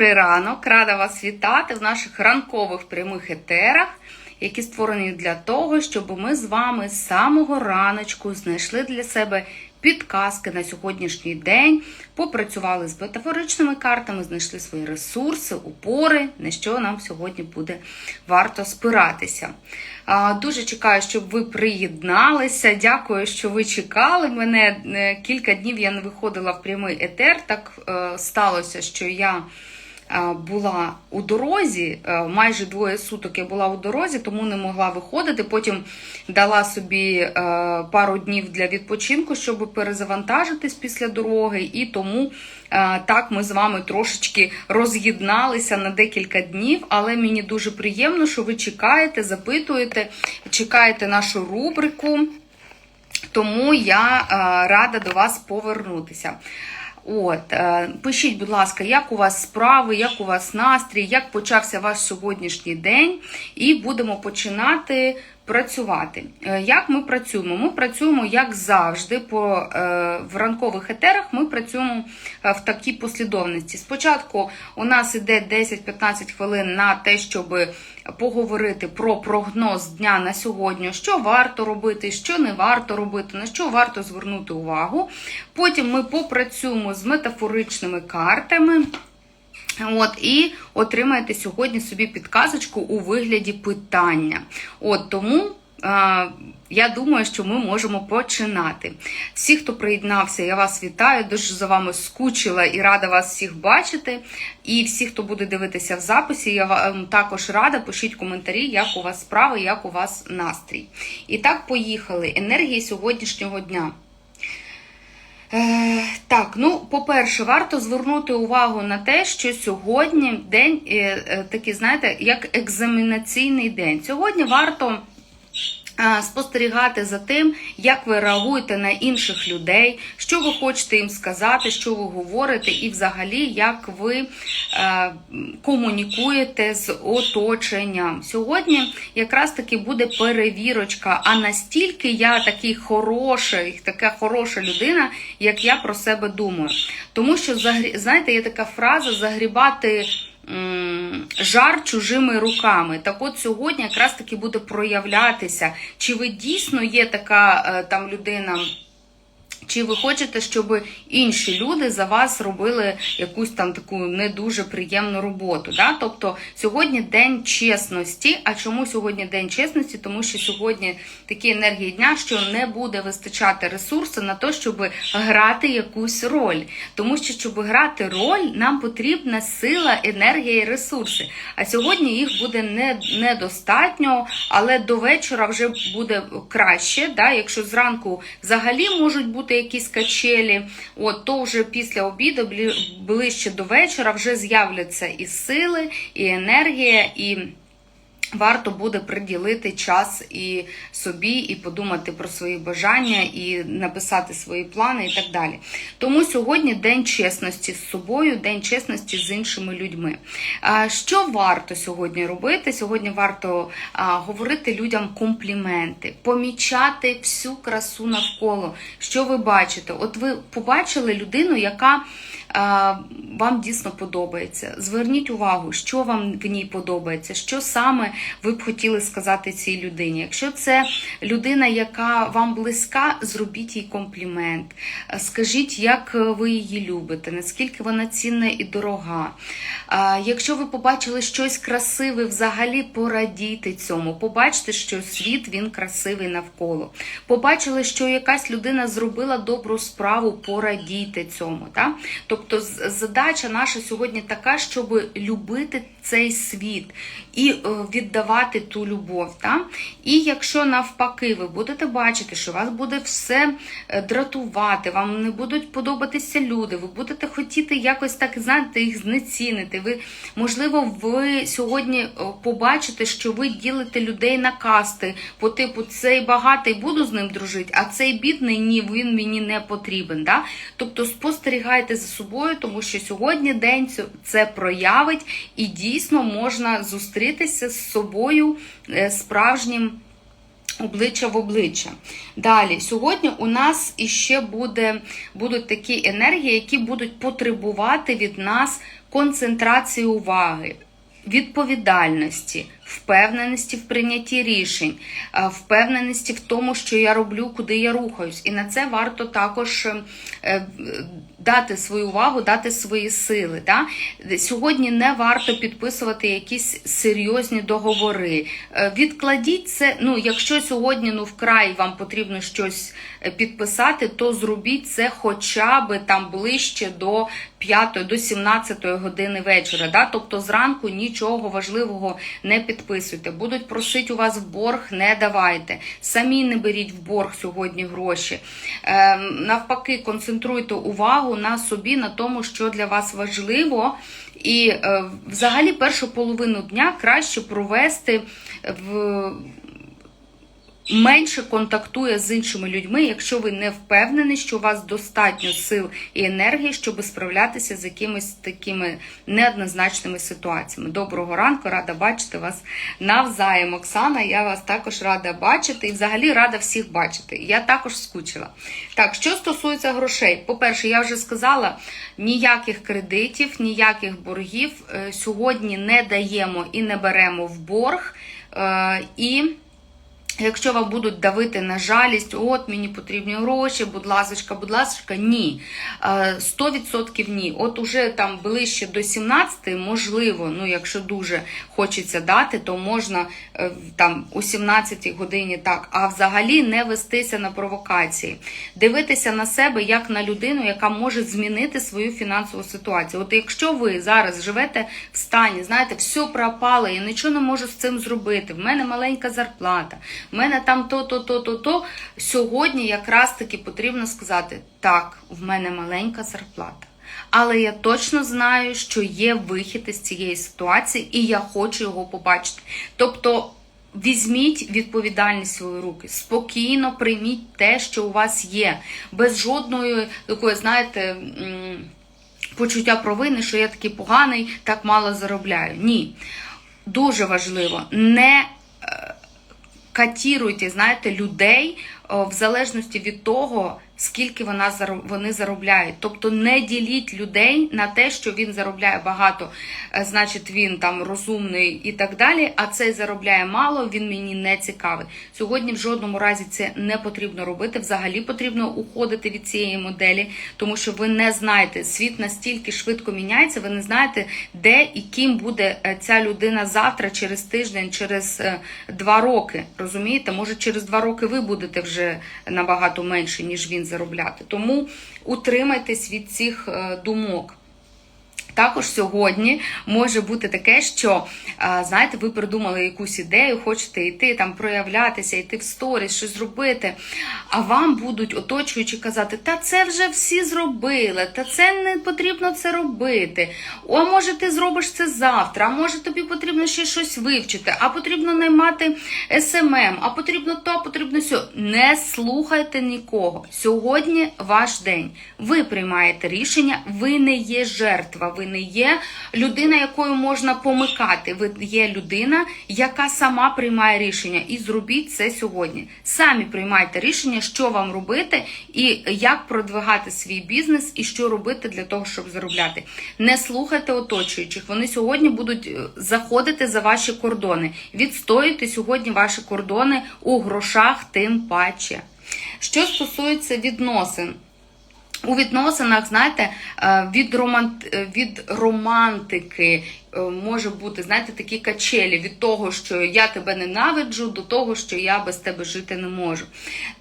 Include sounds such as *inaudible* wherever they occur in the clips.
Добрий ранок! Рада вас вітати в наших ранкових прямих етерах, які створені для того, щоб ми з вами з самого раночку знайшли для себе підказки на сьогоднішній день, попрацювали з метафоричними картами, знайшли свої ресурси, упори, на що нам сьогодні буде варто спиратися. Дуже чекаю, щоб ви приєдналися. Дякую, що ви чекали мене. Е, Кілька днів я не виходила в прямий етер. Так е, сталося, що я була у дорозі, е, майже двоє суток я була у дорозі, тому не могла виходити. Потім дала собі е, пару днів для відпочинку, щоб перезавантажитись після дороги. І тому е, так ми з вами трошечки роз'єдналися на декілька днів. Але мені дуже приємно, що ви чекаєте, запитуєте, чекаєте нашу рубрику. Тому я е, рада до вас повернутися. От, е, пишіть, будь ласка, як у вас справи, як у вас настрій, як почався ваш сьогоднішній день, і будемо починати працювати. Е, Як ми працюємо? Ми працюємо, як завжди, по, е, в ранкових етерах ми працюємо е, в такій послідовності. Спочатку у нас іде 10-15 хвилин на те, щоб поговорити про прогноз дня на сьогодні, що варто робити, що не варто робити, на що варто звернути увагу. Потім ми попрацюємо з метафоричними картами. От, і отримаєте сьогодні собі підказочку у вигляді питання. От тому. е, Я думаю, що ми можемо починати. Всі, хто приєднався, я вас вітаю. Дуже за вами скучила і рада вас всіх бачити. І всі, хто буде дивитися в записі, я вам також рада. Пишіть коментарі, як у вас справи, як у вас настрій. І так, поїхали. Енергії сьогоднішнього дня. Так, ну, по-перше, варто звернути увагу на те, що сьогодні день е, е, такий, знаєте, як екзаменаційний день. Сьогодні варто спостерігати за тим, як ви реагуєте на інших людей, що ви хочете їм сказати, що ви говорите, і взагалі, як ви е, комунікуєте з оточенням. Сьогодні якраз таки буде перевірочка, а настільки я такий хороший, така хороша людина, як я про себе думаю. Тому що, знаєте, є така фраза загрібати. Жар чужими руками. Так от сьогодні якраз таки буде проявлятися, чи ви дійсно є така е, там людина. Чи ви хочете, щоб інші люди за вас робили якусь там таку не дуже приємну роботу? Да? Тобто сьогодні день чесності. А чому сьогодні день чесності? Тому що сьогодні такі енергії дня, що не буде вистачати ресурсу на те, щоб грати якусь роль. Тому що, щоб грати роль, нам потрібна сила, енергія і ресурси. А сьогодні їх буде не, недостатньо, але до вечора вже буде краще. Да? Якщо зранку взагалі можуть бути якісь качелі, от, то вже після обіду, ближче до вечора, вже з'являться і сили, і енергія, і. Варто буде приділити час і собі, і подумати про свої бажання, і написати свої плани, і так далі. Тому сьогодні день чесності з собою, день чесності з іншими людьми. Що варто сьогодні робити? Сьогодні варто говорити людям компліменти, помічати всю красу навколо, що ви бачите. От ви побачили людину, яка вам дійсно подобається. Зверніть увагу, що вам в ній подобається, що саме ви б хотіли сказати цій людині. Якщо це людина, яка вам близька, зробіть їй комплімент. Е, Скажіть, як ви її любите, наскільки вона цінна і дорога. Якщо ви побачили щось красиве, взагалі порадійте цьому. Побачте, що світ він красивий навколо. Побачили, що якась людина зробила добру справу, порадійте цьому. Так? Тобто задача наша сьогодні така, щоб любити цей світ і е, віддавати ту любов. Так? І якщо навпаки ви будете бачити, що вас буде все е, дратувати, вам не будуть подобатися люди, ви будете хотіти якось так, знаєте, їх знецінити. Ви, можливо, ви сьогодні е, побачите, що ви ділите людей на касти по типу цей багатий буду з ним дружити, а цей бідний ні, він мені не потрібен. Да? Тобто спостерігайте за собою, тому що сьогодні день це проявить, і дійсно можна зустрітися з собою е, справжнім обличчя в обличчя. Далі, сьогодні у нас іще буде, будуть такі енергії, які будуть потребувати від нас концентрації уваги, відповідальності, впевненості в прийнятті рішень, впевненості в тому, що я роблю, куди я рухаюсь. І на це варто також е, е, дати свою увагу, дати свої сили. Да? Сьогодні не варто підписувати якісь серйозні договори. Е, Відкладіть це. Ну, якщо сьогодні ну вкрай вам потрібно щось підписати, то зробіть це хоча б там ближче до 5 до 17 години вечора. Да? Тобто зранку нічого важливого не підписуйте. Будуть просити у вас в борг, не давайте. Самі не беріть в борг сьогодні гроші. Е, навпаки, концентруйте увагу на собі, на тому, що для вас важливо. І е, взагалі першу половину дня краще провести в менше контактує з іншими людьми, якщо ви не впевнені, що у вас достатньо сил і енергії, щоб справлятися з якимись такими неоднозначними ситуаціями. Доброго ранку, рада бачити вас навзаєм. Оксана, я вас також рада бачити і взагалі рада всіх бачити. Я також скучила. Так, що стосується грошей, по-перше, я вже сказала, ніяких кредитів, ніяких боргів е, сьогодні не даємо і не беремо в борг. Е, І Якщо вам будуть давити на жалість, от мені потрібні гроші, будь ласочка, будь ласочка, ні. Е, 100% ні. От уже там ближче до 17, можливо, ну якщо дуже хочеться дати, то можна е, там у 17 годині так, а взагалі не вестися на провокації, дивитися на себе як на людину, яка може змінити свою фінансову ситуацію. От якщо ви зараз живете в стані, знаєте, все пропало, я нічого не можу з цим зробити. В мене маленька зарплата, в мене там то, то, то, то, то. Сьогодні якраз таки потрібно сказати: так, в мене маленька зарплата. Але я точно знаю, що є вихід із цієї ситуації, і я хочу його побачити. Тобто. Візьміть відповідальність свої руки, спокійно прийміть те, що у вас є, без жодної такої, знаєте, почуття провини, що я такий поганий, так мало заробляю. Ні. Дуже важливо, не катіруйте, знаєте, людей в залежності від того, скільки вона вони заробляють. Тобто не діліть людей на те, що він заробляє багато, е, значить він там розумний і так далі. А цей заробляє мало, він мені не цікавий. Сьогодні в жодному разі це не потрібно робити. Взагалі потрібно уходити від цієї моделі, тому що ви не знаєте, світ настільки швидко міняється, ви не знаєте, де і ким буде е, ця людина завтра, через тиждень, через е, два роки. Розумієте? Може, через два роки ви будете вже набагато менше, ніж він заробляти. Тому утримайтесь від цих е, думок. Також сьогодні може бути таке, що знаєте, ви придумали якусь ідею, хочете йти там проявлятися, йти в сторіс, щось зробити. А вам будуть оточуючи казати, та це вже всі зробили, та це не потрібно це робити. О, може, ти зробиш це завтра, а може тобі потрібно ще щось вивчити, а потрібно наймати СММ, а потрібно то, а потрібно сьо. Не слухайте нікого. Сьогодні ваш день. Ви приймаєте рішення, ви не є жертва, ви не є людина, якою можна помикати. Ви є людина, яка сама приймає рішення. І зробіть це сьогодні. Самі приймайте рішення, що вам робити, і як продвигати свій бізнес, і що робити для того, щоб заробляти. Не слухайте оточуючих. Вони сьогодні будуть е, заходити за ваші кордони. Відстоюйте сьогодні ваші кордони у грошах, тим паче. Що стосується відносин. У відносинах, знаєте, е, від, романт... від романтики може бути, знаєте, такі качелі від того, що я тебе ненавиджу, до того, що я без тебе жити не можу.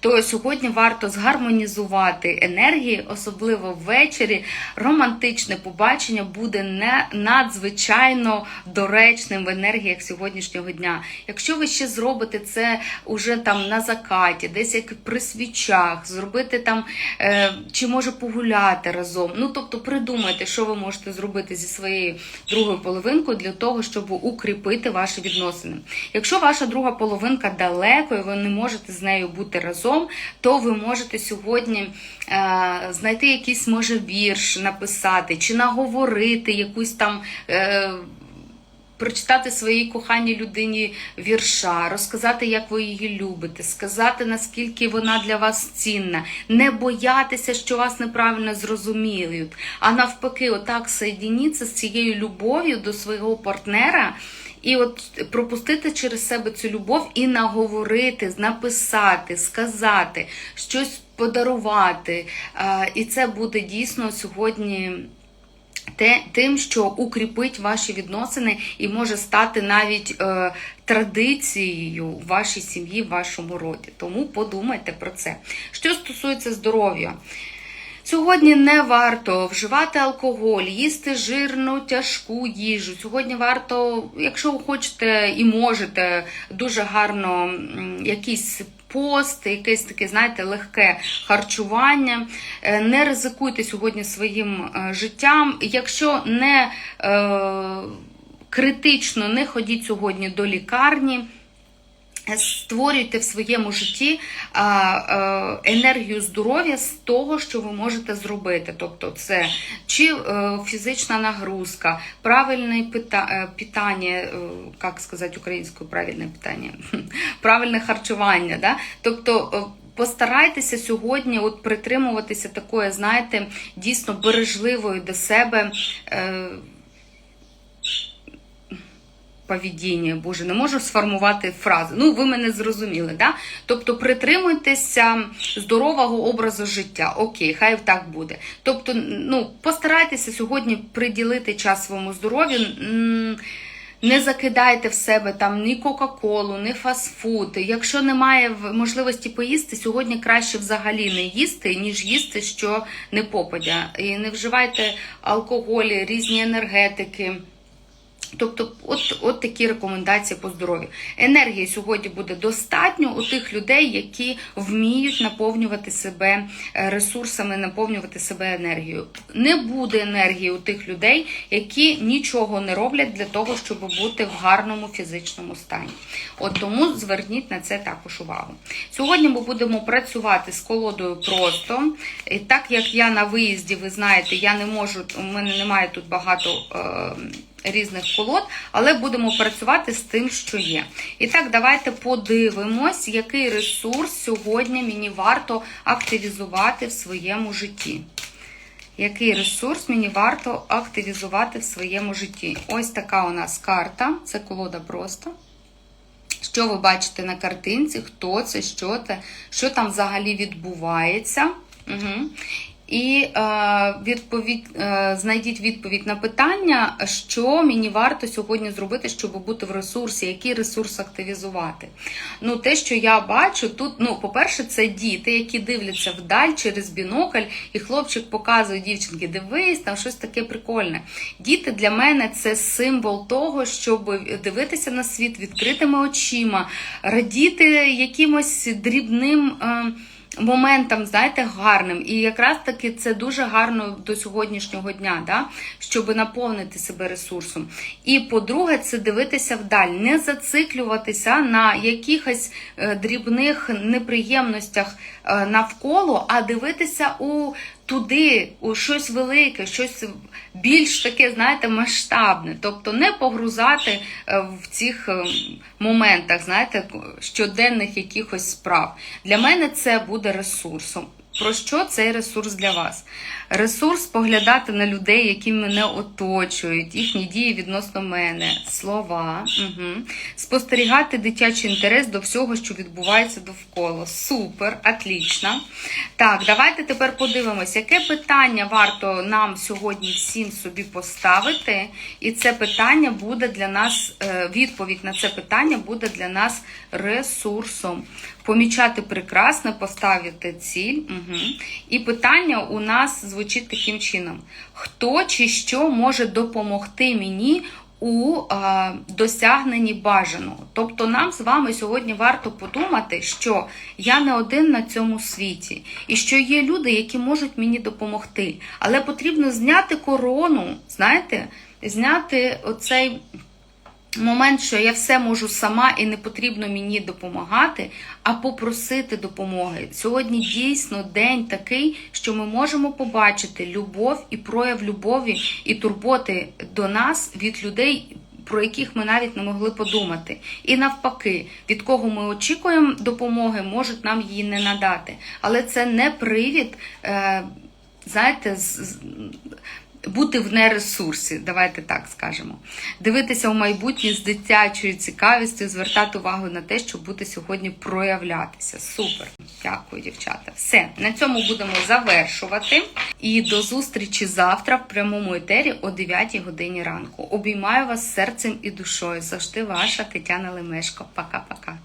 То сьогодні варто згармонізувати енергії, особливо ввечері. Романтичне побачення буде не надзвичайно доречним в енергіях сьогоднішнього дня. Якщо ви ще зробите це уже там на закаті, десь як при свічах, зробити там е, чи може погуляти разом. Ну тобто придумайте, що ви можете зробити зі своєю другою половинкою для того, щоб укріпити ваші відносини. Якщо ваша друга половинка далеко і ви не можете з нею бути разом, то ви можете сьогодні е, знайти якийсь може вірш, написати чи наговорити якусь там. Е, прочитати своїй коханій людині вірша, розказати, як ви її любите, сказати, наскільки вона для вас цінна, не боятися, що вас неправильно зрозуміють, а навпаки, отак соєдініться з цією любов'ю до свого партнера. І от пропустити через себе цю любов і наговорити, написати, сказати, щось подарувати. І це буде дійсно сьогодні те, тим, що укріпить ваші відносини і може стати навіть е, традицією в вашій сім'ї, в вашому роді. Тому подумайте про це. Що стосується здоров'я. Сьогодні не варто вживати алкоголь, їсти жирну, тяжку їжу. Сьогодні варто, якщо ви хочете і можете, дуже гарно м, якийсь пост, якесь таке, знаєте, легке харчування. Е, Не ризикуйте сьогодні своїм е, життям. Якщо не е, критично, не ходіть сьогодні до лікарні. Створюйте в своєму житті а, а, енергію здоров'я з того, що ви можете зробити. Тобто, це чи е, фізична нагрузка, правильне е, питання, е, як сказати українською, правильне питання, *laughs* правильне харчування. Да? Тобто, е, Постарайтеся сьогодні от притримуватися такої, знаєте, дійсно бережливої до себе е, поведіння, боже, не можу сформувати фрази. Ну, ви мене зрозуміли, да? Тобто притримуйтеся здорового образу життя. Окей, хай так буде. Тобто, ну, постарайтеся сьогодні приділити час своєму здоров'ю. Не закидайте в себе там ні Кока-Колу, ні фастфуд. Якщо немає можливості поїсти, сьогодні краще взагалі не їсти, ніж їсти, що не попадя. І не вживайте алкоголь, різні енергетики. Тобто, от, от такі рекомендації по здоров'ю. Енергії сьогодні буде достатньо у тих людей, які вміють наповнювати себе е, ресурсами, наповнювати себе енергією. Не буде енергії у тих людей, які нічого не роблять для того, щоб бути в гарному фізичному стані. От тому зверніть на це також увагу. Сьогодні ми будемо працювати з колодою просто. І так як я на виїзді, ви знаєте, я не можу, у мене немає тут багато. Е, різних колод, але будемо працювати з тим, що є. І так, давайте подивимось, який ресурс сьогодні мені варто активізувати в своєму житті. Який ресурс мені варто активізувати в своєму житті? Ось така у нас карта. Це колода просто. Що ви бачите на картинці? Хто це, що це, що там взагалі відбувається? Угу. І е, відповідь, е, знайдіть відповідь на питання, що мені варто сьогодні зробити, щоб бути в ресурсі, який ресурс активізувати. Ну, те, що я бачу, тут, ну, по-перше, це діти, які дивляться вдаль через бінокль, і хлопчик показує дівчинки, дивись, там щось таке прикольне. Діти для мене це символ того, щоб дивитися на світ відкритими очима, радіти якимось дрібним. Е, моментом, знаєте, гарним. І якраз таки це дуже гарно до сьогоднішнього дня, да? щоб наповнити себе ресурсом. І по-друге, це дивитися вдаль, не зациклюватися на якихось е, дрібних неприємностях е, навколо, а дивитися у туди, у щось велике, щось більш таке, знаєте, масштабне. Тобто не погрузати е, в цих е, моментах, знаєте, щоденних якихось справ. Для мене це буде ресурсом. Про що цей ресурс для вас? Ресурс поглядати на людей, які мене оточують, їхні дії відносно мене, слова, угу. спостерігати дитячий інтерес до всього, що відбувається довкола. Супер, отлично. Так, давайте тепер подивимося, яке питання варто нам сьогодні всім собі поставити. І це питання буде для нас, е, відповідь на це питання буде для нас ресурсом. Помічати прекрасно, поставити ціль. Угу. І питання у нас звучить таким чином: хто чи що може допомогти мені у а, досягненні бажаного? Тобто, нам з вами сьогодні варто подумати, що я не один на цьому світі, і що є люди, які можуть мені допомогти. Але потрібно зняти корону, знаєте, зняти оцей момент, що я все можу сама і не потрібно мені допомагати, а попросити допомоги. Сьогодні дійсно день такий, що ми можемо побачити любов і прояв любові і турботи до нас від людей. про яких ми навіть не могли подумати. І навпаки, від кого ми очікуємо допомоги, можуть нам її не надати. Але це не привід, е, знаєте, бути в нересурсі, давайте так скажемо. Дивитися у майбутнє з дитячою цікавістю, звертати увагу на те, щоб бути сьогодні проявлятися. Супер. Дякую, дівчата. Все, на цьому будемо завершувати. І до зустрічі завтра в прямому етері о 9 годині ранку. Обіймаю вас серцем і душою. Завжди ваша Тетяна Лемешко. Пока-пока.